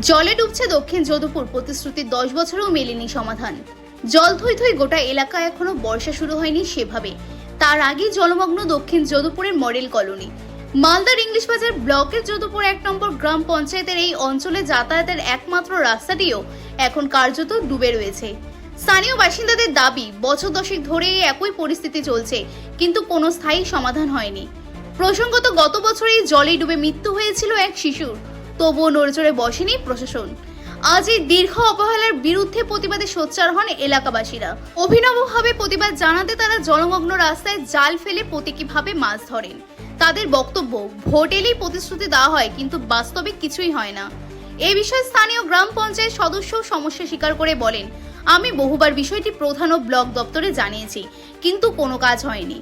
জলে ডুবছে দক্ষিণ যদুপুর প্রতিশ্রুতি দশ বছরেও মেলেনি সমাধান। জল থই থই গোটা এলাকা এখনও বর্ষা শুরু হয়নি সেভাবে। তার আগে জলমগ্ন দক্ষিণ যদুপুরের মডেল কলোনি। মালদার ইংলিশ বাজার ব্লকের যদুপুর এক নম্বর গ্রাম পঞ্চায়েতের এই অঞ্চলে যাতায়াতের একমাত্র রাস্তাটিও এখন কার্যত ডুবে রয়েছে। স্থানীয় বাসিন্দাদের দাবি, বছর দশেক ধরে একই পরিস্থিতি চলছে, কিন্তু কোনো স্থায়ী সমাধান হয়নি। প্রসঙ্গত গত বছরেই জলে ডুবে মৃত্যু হয়েছিল এক শিশুর। তবুও নড়েচড়ে বসেনি প্রশাসন। আজ এই দীর্ঘ অবহেলার বিরুদ্ধে প্রতিবাদে সোচ্চার হন এলাকাবাসীরা। অভিনবভাবে প্রতিবাদ জানাতে তারা জলমগ্ন রাস্তায় জাল ফেলে প্রতীকীভাবে মাছ ধরেন। তাদের বক্তব্য, ভোট এলেই প্রতিশ্রুতি দেওয়া হয়, কিন্তু বাস্তবে কিছুই হয় না। এ বিষয়ে স্থানীয় গ্রাম পঞ্চায়েত সদস্য সমস্যা স্বীকার করে বলেন, আমি বহুবার বিষয়টি প্রধান ও ব্লক দপ্তরে জানিয়েছি, কিন্তু কোনো কাজ হয়নি।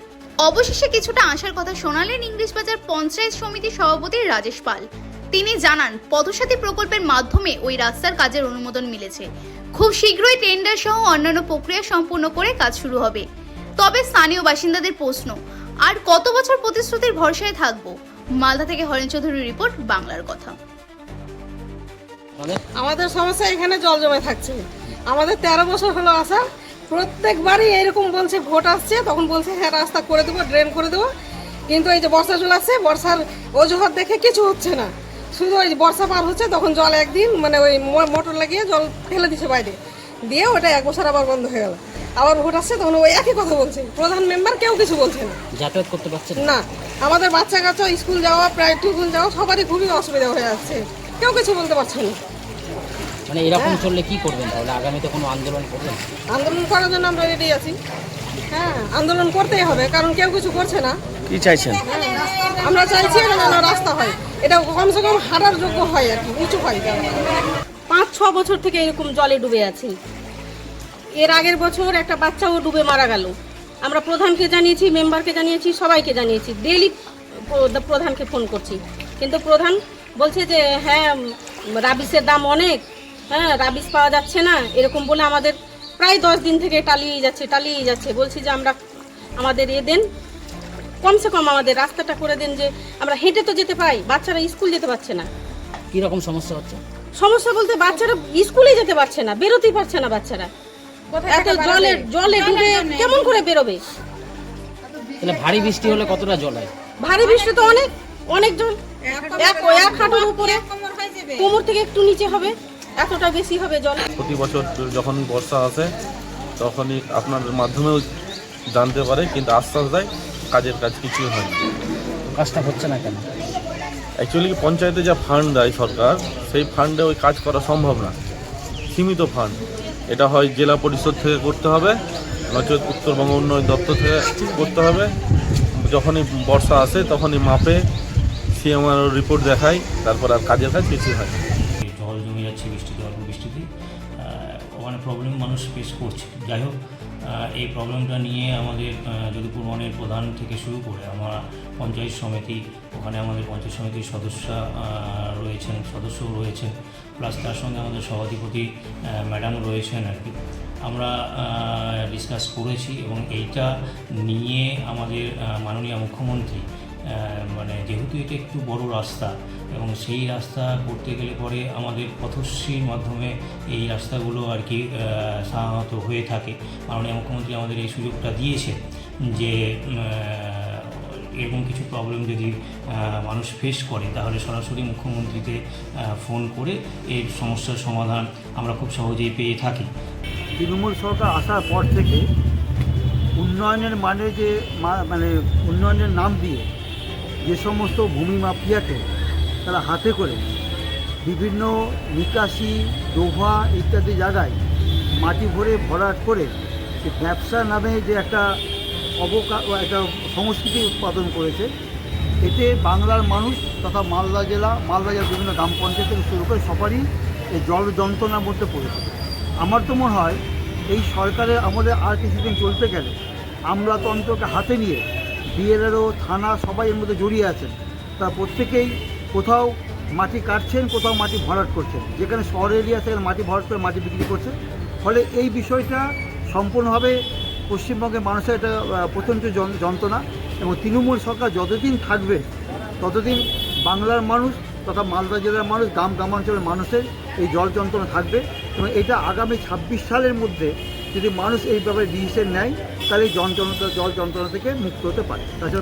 অবশেষে কিছুটা আশার কথা শোনালেন ইংলিশ বাজার পঞ্চায়েত সমিতির সভাপতি রাজেশ পাল। তিনি জানান পদসাথী প্রকল্পের মাধ্যমে ওই রাস্তার কাজের অনুমোদন মিলেছে। খুব শীঘ্রই টেন্ডার সহ অন্যান্য প্রক্রিয়া সম্পূর্ণ করে কাজ শুরু হবে। তবে স্থানীয় বাসিন্দাদের প্রশ্ন, আর কত বছর প্রতিশ্রুতির ভরসায় থাকব? মালদা থেকে হরেন চৌধুরীর রিপোর্ট, বাংলার কথা। মানে? আমাদের সমস্যা এখানে জল জমে থাকছে। আমাদের তেরো বছর হলো আসা। প্রত্যেকবারই এরকম বলছে, ভোট আসছে, তখন বলছে হ্যাঁ রাস্তা করে দেবো ড্রেন করে দেবো। কিন্তু এই যে বর্ষা চলে আসছে, বর্ষার অজুহাত দেখে কিছু হচ্ছে না। শুধু ওই বর্ষা পার হচ্ছে তখন জল একদিন মানে ওই মোটর লাগিয়ে জল ফেলে দিচ্ছে বাইরে। দিয়ে ওটা এক বছর আবার বন্ধ হয়ে গেল। আবার ভোট আসছে তখন ওই একই কথা বলছে। প্রধান মেম্বার কেউ কিছু বলছে না। যাতায়াত করতে পারছেন না? না আমাদের বাচ্চা কাচ্চা স্কুল যাওয়া প্রায় টিউশন যাওয়া সবারই খুবই অসুবিধা হয়ে যাচ্ছে কেউ কিছু বলতে পারছে না। মানে এরকম চললে কি করবেন তাহলে? আগামীতে কোনো আন্দোলন করবেন? আন্দোলন করার জন্য আমরা রেডি আছি। হ্যাঁ আন্দোলন করতেই হবে কারণ কেউ কিছু করছে না। কি চাইছেন? আমরা চাইছি যেন রাস্তা হয়। এটা কমসে কম হাঁটার যোগ্য হয় আর কি, উঁচু হয় পাঁচ, ছ বছর থেকে এরকম জলে ডুবে আছি। এর আগের বছর একটা বাচ্চাও ডুবে মারা গেল। আমরা প্রধানকে জানিয়েছি, মেম্বারকে জানিয়েছি, সবাইকে জানিয়েছি। ডেলি প্রধানকে ফোন করছি। কিন্তু প্রধান বলছে যে হ্যাঁ রাবিসের দাম অনেক। হ্যাঁ রাবিস পাওয়া যাচ্ছে না। এরকম বলে আমাদের প্রায় দশ দিন থেকে টালিয়ে যাচ্ছে টালিয়ে যাচ্ছে। বলছি যে, আমরা, আমাদের এ দেন কমসে কম আমাদের রাস্তাটা করে দেন যে আমরা হেঁটে তো যেতে পাই বাচ্চারা স্কুল যেতে পারছে না। কি রকম সমস্যা হচ্ছে? সমস্যা বলতে বাচ্চারা স্কুলে যেতে পারছে না বেরোতেই পারছে না বাচ্চারা। এত জলে জলে ডুবে কেমন করে বেরোবে? তাহলে ভারী বৃষ্টি হলে কতটা জল হয়? ভারী বৃষ্টি তো অনেক অনেক জল এক এক হাঁটুর উপরে কোমর থেকে একটু নিচে হবে এতটা বেশি হবে জল। প্রতি বছর যখন বর্ষা আসে তখনই আপনার মাধ্যমেও জানতে পারে কিন্তু আশ্বাস দেয়। কাজের কাজ কিছুই হয়নি কাজটা হচ্ছে না কেন? অ্যাকচুয়ালি পঞ্চায়েতে যা ফান্ড দেয় সরকার সেই ফান্ডে ওই কাজ করা সম্ভব না। সীমিত ফান্ড এটা হয় জেলা পরিষদ থেকে করতে হবে নচেত উত্তরবঙ্গ উন্নয়ন দপ্তর থেকে করতে হবে। যখনই বর্ষা আসে তখনই মাপে সিএমআর রিপোর্ট দেখায় তারপর আর কাজের কাজ কিছুই হয় জল জমে যাচ্ছে বৃষ্টিতে অল্প বৃষ্টিতে ওখানে প্রবলেম মানুষ ফেস করছে। যাই হোক এই প্রবলেমটা নিয়ে আমাদের যদুপুর বনের প্রধান থেকে শুরু করে আমার পঞ্চায়েত সমিতি, ওখানে আমাদের পঞ্চায়েত সমিতির সদস্য রয়েছেন, সদস্যও রয়েছেন প্লাস তার সঙ্গে আমাদের সভাধিপতি ম্যাডাম রয়েছেন আর কি। আমরা ডিসকাস করেছি এবং এইটা নিয়ে আমাদের মাননীয় মুখ্যমন্ত্রী মানে যেহেতু এটা একটু বড় রাস্তা এবং সেই রাস্তা করতে গেলে পরে আমাদের পথশ্রীর মাধ্যমে এই রাস্তাগুলো আর কি সাধারণত হয়ে থাকে। মাননীয় মুখ্যমন্ত্রী আমাদের এই সুযোগটা দিয়েছে যে এরকম কিছু প্রবলেম যদি মানুষ ফেস করে, তাহলে সরাসরি মুখ্যমন্ত্রীতে ফোন করে এই সমস্যার সমাধান আমরা খুব সহজেই পেয়ে থাকি। তৃণমূল সরকার আসার পর থেকে উন্নয়নের মানে যে মানে উন্নয়নের নাম দিয়ে যে সমস্ত ভূমি মাফিয়াকে তারা হাতে করে বিভিন্ন নিকাশি ডোভা ইত্যাদি জায়গায় মাটি ভরে ভরাট করে সে ব্যবসা নামে যে একটা অবকা, একটা সংস্কৃতি উৎপাদন করেছে, এতে বাংলার মানুষ তথা মালদা জেলা, মালদা জেলার বিভিন্ন গ্রাম পঞ্চায়েত থেকে শুরু করে সবারই এই জল যন্ত্রণার মধ্যে পড়েছে আমার তো মনে হয় এই সরকারের আমাদের আর কিছুদিন চলতে গেলে আমলাতন্ত্রকে হাতে নিয়ে বিএলআরও, থানা সবাই এর মধ্যে জড়িয়ে আছেন। তারা প্রত্যেকেই কোথাও মাটি কাটছেন, কোথাও মাটি ভরাট করছেন। যেখানে শহর এরিয়া, সেখানে মাটি ভরাট করে মাটি বিক্রি করছে ফলে এই বিষয়টা সম্পূর্ণভাবে পশ্চিমবঙ্গের মানুষের একটা প্রচণ্ড যন- যন্ত্রণা এবং তৃণমূল সরকার যতদিন থাকবে, ততদিন বাংলার মানুষ তথা মালদা জেলার মানুষ, গ্রাম গ্রামাঞ্চলের মানুষের এই জল যন্ত্রণা থাকবে এবং এটা আগামী ছাব্বিশ সালের মধ্যে যদি মানুষ এইভাবে ডিসিশন নেয়, তাহলে এই যন্ত্রণা জল যন্ত্রণা থেকে মুক্ত হতে পারে। তাছাড়া